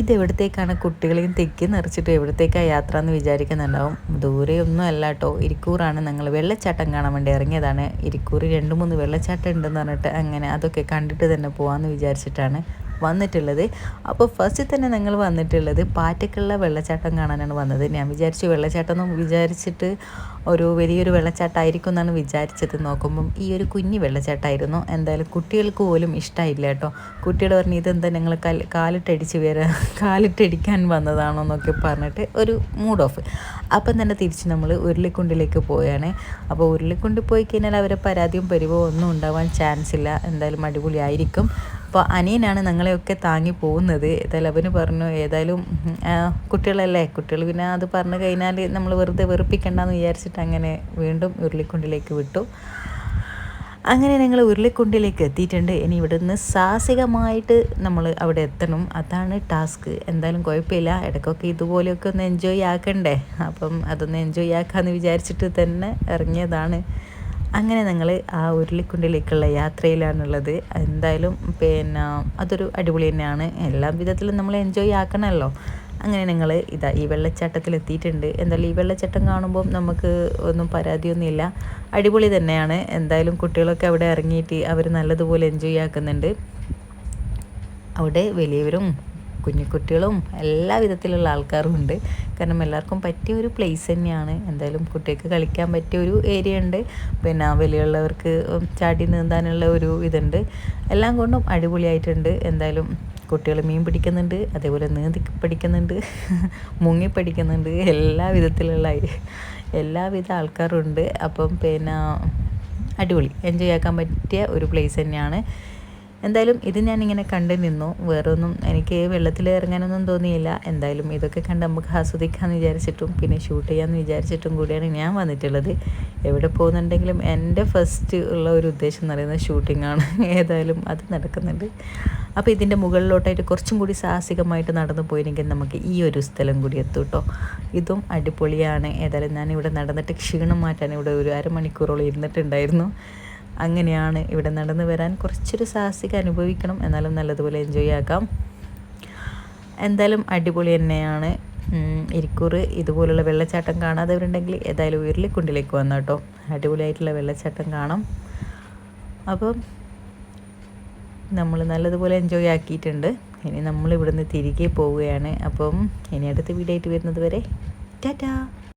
ഇത് എവിടത്തേക്കാണ് കുട്ടികളെയും തെക്കി നിറച്ചിട്ട് എവിടത്തേക്കാണ് യാത്ര എന്ന് വിചാരിക്കുന്നുണ്ടാവും. ദൂരെ ഒന്നും അല്ല കേട്ടോ ഇരിക്കൂറാണ് ഞങ്ങൾ. വെള്ളച്ചാട്ടം കാണാൻ വേണ്ടി ഇറങ്ങിയതാണ്. ഇരിക്കൂർ രണ്ട് മൂന്ന് വെള്ളച്ചാട്ടം ഉണ്ടെന്ന് പറഞ്ഞിട്ട് അങ്ങനെ അതൊക്കെ കണ്ടിട്ട് തന്നെ പോകാമെന്ന് വിചാരിച്ചിട്ടാണ് വന്നിട്ടുള്ളത്. അപ്പോൾ ഫസ്റ്റ് തന്നെ ഞങ്ങൾ വന്നിട്ടുള്ളത് പാറ്റക്കുള്ള വെള്ളച്ചാട്ടം കാണാനാണ് വന്നത്. ഞാൻ വിചാരിച്ചു വെള്ളച്ചാട്ടം എന്ന് വിചാരിച്ചിട്ട് ഒരു വലിയൊരു വെള്ളച്ചാട്ടമായിരിക്കും എന്നാണ് വിചാരിച്ചത്. നോക്കുമ്പം ഈ ഒരു കുഞ്ഞു വെള്ളച്ചാട്ടമായിരുന്നു എന്തായാലും കുട്ടികൾക്ക് പോലും ഇഷ്ടമായില്ല കേട്ടോ. കുട്ടികൾ പറഞ്ഞ് ഇതെന്താ ഞങ്ങൾ കൽ കാലിട്ടടിച്ച് വരാ? കാലിട്ടടിക്കാൻ വന്നതാണോ? എന്നൊക്കെ പറഞ്ഞിട്ട് ഒരു മൂഡ് ഓഫ് അപ്പം തന്നെ തിരിച്ച് നമ്മൾ ഉരുളിക്കുണ്ടിലേക്ക് പോയാണ് അപ്പോൾ ഉരുളിക്കുണ്ടിൽ പോയി കഴിഞ്ഞാൽ അവരെ പരാതിയും പരിവോ ഒന്നും ഉണ്ടാവാൻ ചാൻസ് ഇല്ല. എന്തായാലും അടിപൊളിയായിരിക്കും. അപ്പോൾ അനിയനാണ് ഞങ്ങളെയൊക്കെ താങ്ങി പോകുന്നത്. തലവന് പറഞ്ഞു ഏതായാലും കുട്ടികളല്ലേ? കുട്ടികൾ പിന്നെ അത് പറഞ്ഞു കഴിഞ്ഞാൽ നമ്മൾ വെറുതെ വെറുപ്പിക്കണ്ടെന്ന് വിചാരിച്ചിട്ട് അങ്ങനെ വീണ്ടും ഉരുളിക്കുണ്ടിലേക്ക് വിട്ടു. അങ്ങനെ ഞങ്ങൾ ഉരുളിക്കുണ്ടിലേക്ക് എത്തിയിട്ടുണ്ട്. ഇനി ഇവിടെ നിന്ന് സാഹസികമായിട്ട് നമ്മൾ അവിടെ എത്തണം. അതാണ് ടാസ്ക്. എന്തായാലും കുഴപ്പമില്ല. ഇടയ്ക്കൊക്കെ ഇതുപോലെയൊക്കെ ഒന്ന് എൻജോയ് ആക്കണ്ടേ? അപ്പം അതൊന്ന് എൻജോയ് ആക്കാമെന്ന് വിചാരിച്ചിട്ട് തന്നെ ഇറങ്ങിയതാണ്. അങ്ങനെ ഞങ്ങൾ ആ ഉരുളിക്കുണ്ടിലേക്കുള്ള യാത്രയിലാണുള്ളത്. എന്തായാലും പിന്നെ അതൊരു അടിപൊളി തന്നെയാണ്. എല്ലാ വിധത്തിലും നമ്മൾ എൻജോയ് ആക്കണമല്ലോ അങ്ങനെ ഞങ്ങൾ ഇതാ ഈ വെള്ളച്ചാട്ടത്തിൽ എത്തിയിട്ടുണ്ട് എന്തായാലും ഈ വെള്ളച്ചാട്ടം കാണുമ്പോൾ നമുക്ക് ഒന്നും പരാതിയൊന്നുമില്ല. അടിപൊളി തന്നെയാണ്. എന്തായാലും കുട്ടികളൊക്കെ അവിടെ ഇറങ്ങിയിട്ട് അവർ നല്ലതുപോലെ എൻജോയ് ആക്കുന്നുണ്ട്. അവിടെ വലിയവരും കുഞ്ഞിക്കുട്ടികളും എല്ലാ വിധത്തിലുള്ള ആൾക്കാരും ഉണ്ട്. കാരണം എല്ലാവർക്കും പറ്റിയ ഒരു പ്ലേസ് തന്നെയാണ്. എന്തായാലും കുട്ടികൾക്ക് കളിക്കാൻ പറ്റിയ ഒരു ഏരിയ ഉണ്ട്. പിന്നെ വലിയുള്ളവർക്ക് ചാടി നീന്താനുള്ള ഒരു ഇതുണ്ട്. എല്ലാം കൊണ്ടും അടിപൊളിയായിട്ടുണ്ട്. എന്തായാലും കുട്ടികൾ മീൻ പിടിക്കുന്നുണ്ട് അതേപോലെ നീന്തി പഠിക്കുന്നുണ്ട് മുങ്ങി പഠിക്കുന്നുണ്ട്. എല്ലാ വിധത്തിലുള്ള എല്ലാവിധ ആൾക്കാരുണ്ട് അപ്പം പിന്നെ അടിപൊളി. എൻജോയ് ആക്കാൻ പറ്റിയ ഒരു പ്ലേസ് തന്നെയാണ്. എന്തായാലും ഇത് ഞാനിങ്ങനെ കണ്ടു നിന്നു. വേറൊന്നും എനിക്ക് വെള്ളത്തിൽ ഇറങ്ങാനൊന്നും തോന്നിയില്ല. എന്തായാലും ഇതൊക്കെ കണ്ട് നമുക്ക് ആസ്വദിക്കാമെന്ന് വിചാരിച്ചിട്ടും പിന്നെ ഷൂട്ട് ചെയ്യാമെന്ന് വിചാരിച്ചിട്ടും കൂടിയാണ് ഞാൻ വന്നിട്ടുള്ളത്. എവിടെ പോകുന്നുണ്ടെങ്കിലും എന്റെ ഫസ്റ്റ് ഉള്ള ഒരു ഉദ്ദേശം എന്ന് പറയുന്നത് ഷൂട്ടിങ്ങാണ് ഏതായാലും അത് നടക്കുന്നുണ്ട്. അപ്പോൾ ഇതിന്റെ മുകളിലോട്ടായിട്ട് കുറച്ചും കൂടി സാഹസികമായിട്ട് നടന്നു പോയിരുന്നെങ്കിൽ നമുക്ക് ഈ ഒരു സ്ഥലം കൂടി എത്തും കേട്ടോ ഇതും അടിപൊളിയാണ്. ഏതായാലും ഞാനിവിടെ നടന്നിട്ട് ക്ഷീണം മാറ്റാൻ ഇവിടെ ഒരു അരമണിക്കൂറോളം ഇരുന്നിട്ടുണ്ടായിരുന്നു. അങ്ങനെയാണ് ഇവിടെ നടന്നു വരാൻ. കുറച്ചൊരു സാഹസിക അനുഭവിക്കണം. എന്നാലും നല്ലതുപോലെ എൻജോയ് ആക്കാം എന്തായാലും അടിപൊളി തന്നെയാണ്. ഇരിക്കൂർ. ഇതുപോലുള്ള വെള്ളച്ചാട്ടം കാണാത്തവരുണ്ടെങ്കിൽ ഏതായാലും കുണ്ടിലേക്ക് വന്നു കേട്ടോ. അടിപൊളിയായിട്ടുള്ള വെള്ളച്ചാട്ടം കാണാം. അപ്പം നമ്മൾ നല്ലതുപോലെ എൻജോയ് ആക്കിയിട്ടുണ്ട്. ഇനി നമ്മൾ ഇവിടുന്ന് തിരികെ പോവുകയാണ്. അപ്പം ഇനി അടുത്ത വീഡിയോ ആയിട്ട് വരുന്നത് വരെ ടാറ്റാ!